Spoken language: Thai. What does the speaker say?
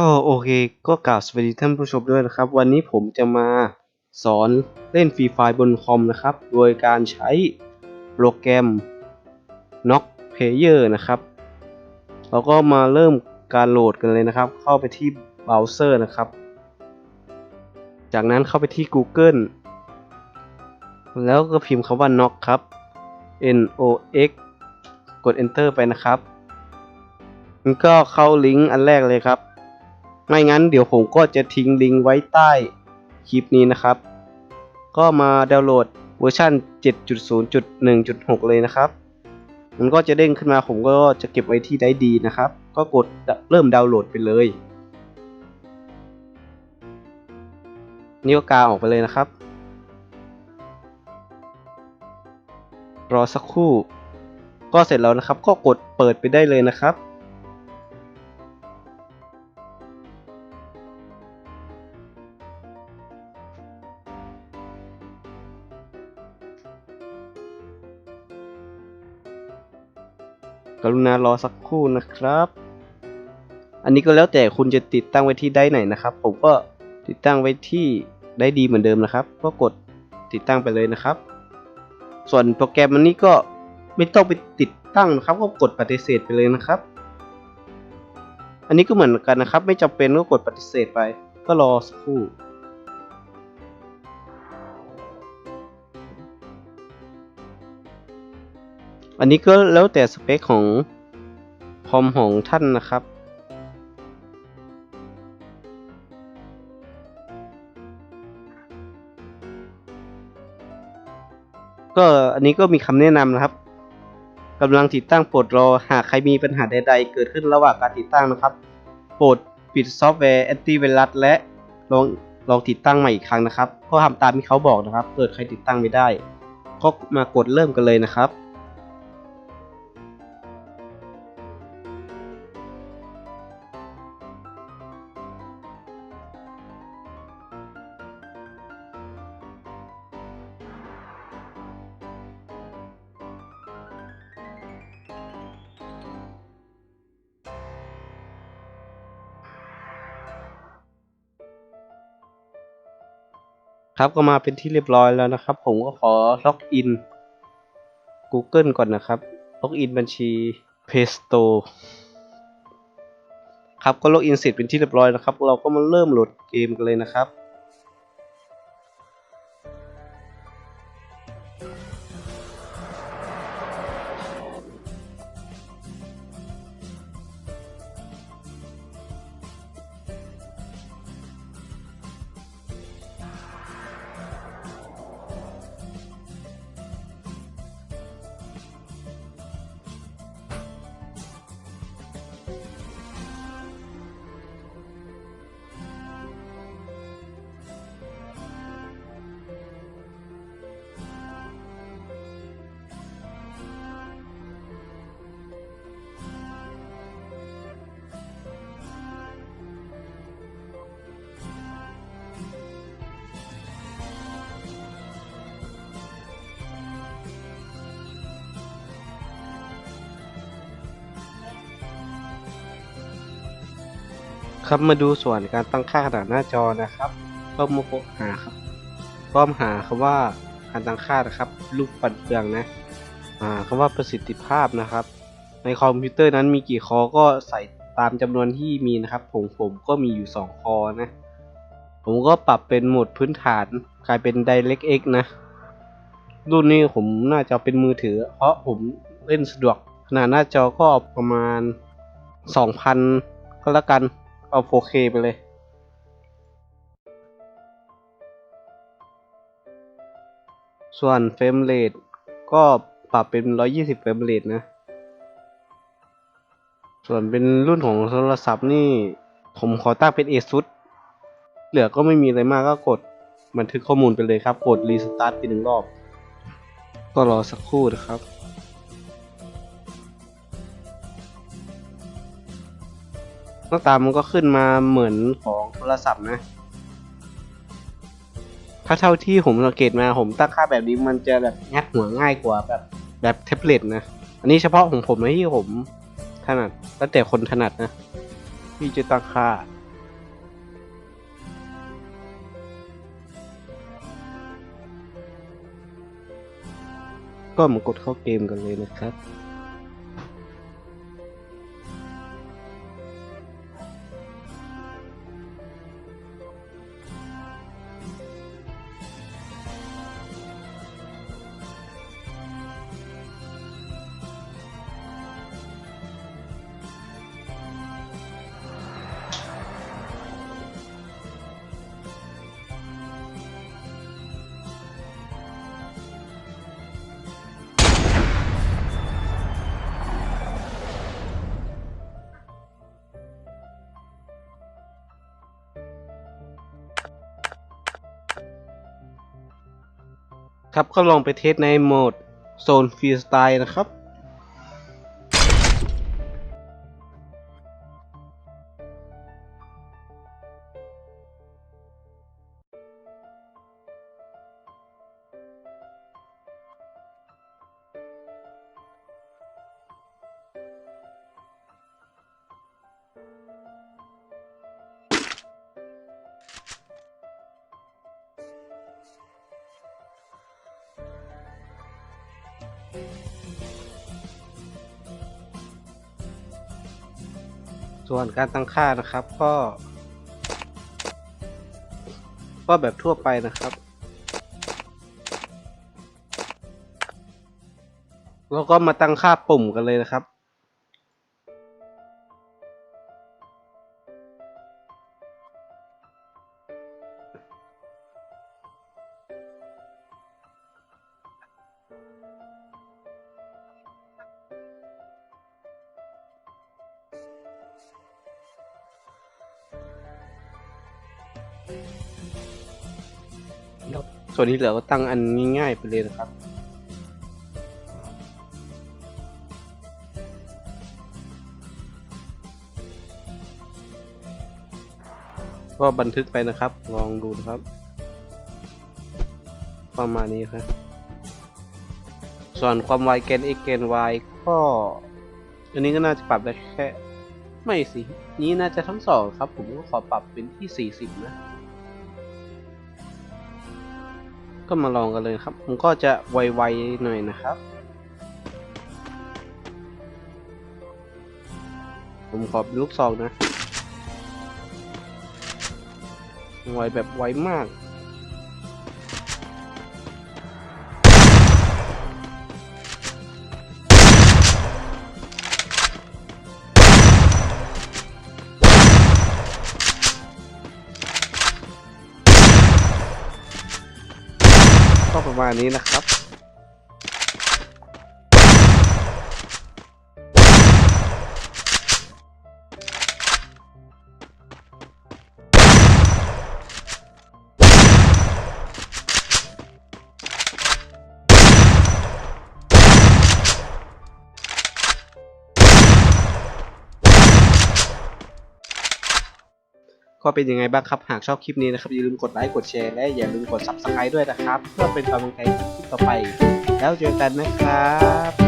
ก็โอเคก็กล่าวสวัสดีท่านผู้ชมด้วยนะครับ วันนี้ผมจะมาสอนเล่นฟรีไฟบนคอมนะครับ โดยการใช้โปรแกรม Knock Player นะครับ เราก็มาเริ่มการโหลดกันเลยนะครับ เข้าไปที่เบราว์เซอร์นะครับ จากนั้นเข้าไปที่ Google แล้วก็พิมพ์คำว่า Knock ครับ N O X กด Enter ไปนะครับ มันก็เข้าลิงก์อันแรกเลยครับ ไม่งั้นเดี๋ยวผมก็จะทิ้งลิงก์ไว้ใต้คลิปนี้นะครับ ก็มาดาวน์โหลดเวอร์ชัน7.0.1.6 เลยนะครับ มันก็จะเด้งขึ้นมาผมก็จะเก็บไว้ที่ได้ดีนะครับ ก็กดเริ่มดาวน์โหลดไปเลยนี่ก็กาออกไปเลยนะครับ รอสักครู่ ก็เสร็จแล้วนะครับ ก็กดเปิดไปได้เลยนะครับ กรุณารอสักครู่นะครับ อันนี้ก็แล้วแต่คุณจะติดตั้งไว้ที่ได้ไหนนะครับ ผมก็ติดตั้งไว้ที่ได้ดีเหมือนเดิมนะครับ ก็กดติดตั้งไปเลยนะครับ ส่วนโปรแกรมอันนี้ก็ไม่ต้องไปติดตั้งนะครับ ก็กดปฏิเสธไปเลยนะครับ อันนี้ก็เหมือนกันนะครับ ไม่จำเป็นก็กดปฏิเสธไป ก็รอสักครู่ อันนี้ก็แล้วแต่สเปคของคอมของท่านนะครับ ก็อันนี้ก็มีคำแนะนำนะครับกำลังติดตั้งโปรดรอหากใครมีปัญหาใดๆ เกิดขึ้นระหว่างการติดตั้งนะครับ โปรดปิดซอฟต์แวร์แอนตี้ไวรัสและลองลองติดตั้งใหม่อีกครั้งนะครับ ก็ทำตามที่เขาบอกนะครับ เกิดใครติดตั้งไม่ได้ ก็มากดเริ่มกันเลยนะครับ ครับก็มาเป็นที่เรียบร้อยแล้วนะครับ ผมก็ขอล็อกอิน Google ก่อนนะครับ ล็อกอินบัญชี Play Store ครับก็ล็อกอินเสร็จเป็นที่เรียบร้อยนะครับ เราก็มาเริ่มโหลดเกมกันเลยนะครับ ครับมาดูส่วนการตั้งค่าขนาดหน้าจอนะครับก็มาหาครับก็มาหาคำว่าการตั้งค่านะครับ รูปปัดเปลืองนะอ่าคำว่าประสิทธิภาพนะครับ ในคอมพิวเตอร์นั้นมีกี่คอก็ใส่ตามจำนวนที่มีนะครับ ผมผมก็มีอยู่ 2 คอนะ ผมก็ปรับเป็นโหมดพื้นฐานกลายเป็น DirectX นะ รุ่นนี้ผมน่าจะเอาเป็นมือถือ เพราะผมเล่นสะดวกขนาดหน้าจอก็ประมาณ 2,000 ก็แล้วกัน เอา 4K ไปเลย ส่วนเฟรมเรทก็ปรับเป็น 120 เฟรมเรทนะ ส่วนเป็นรุ่นของโทรศัพท์นี่ ผมขอตั้งเป็น ASUS เหลือก็ไม่มีอะไรมากก็กด บันทึกข้อมูลไปเลยครับ กดรีสตาร์ทไปหนึ่งรอบ ก็รอสักครู่นะครับ หน้าตามันก็ขึ้นมาเหมือนของโทรศัพท์นะ ถ้าเท่าที่ผมสังเกตมาผมตั้งค่าแบบนี้มันจะแบบงัดหัวง่ายกว่าแบบแบบแท็บเล็ตนะ อันนี้เฉพาะของผมนะที่ผมถนัดแล้วแต่คนถนัดนะที่จะตั้งค่าก็มากดเข้าเกมกันเลยนะครับ ครับก็ลองไปเทสในโหมดโซนฟรีสไตล์นะครับ ส่วนการตั้งค่านะครับก็ ก็แบบทั่วไปนะครับ แล้วก็มาตั้งค่าปุ่มกันเลยนะครับ ส่วนที่เหลือก็ตั้งอันง่ายๆไปเลยนะครับ ก็บันทึกไปนะครับ ลองดูนะครับ ประมาณนี้ครับ ส่วนความไวเกณฑ์ x เกณฑ์ y ก็อันนี้ก็น่าจะปรับได้แค่ ไม่สิ นี้น่าจะทั้งสองครับ ผมก็ขอปรับเป็นที่ 40 นะ ก็มาลองกันเลยครับผมก็จะไวๆหน่อยนะครับ ผมขอเป็นลูกซองนะ ไวแบบไวมาก ประมาณนี้นะครับ ก็เป็นยังไงบ้างครับ หากชอบคลิปนี้นะครับ อย่าลืมกดไลค์กดแชร์และอย่าลืมกด subscribe ด้วยนะครับ เพื่อเป็นกำลังใจในคลิปต่อไป แล้วเจอกันนะครับ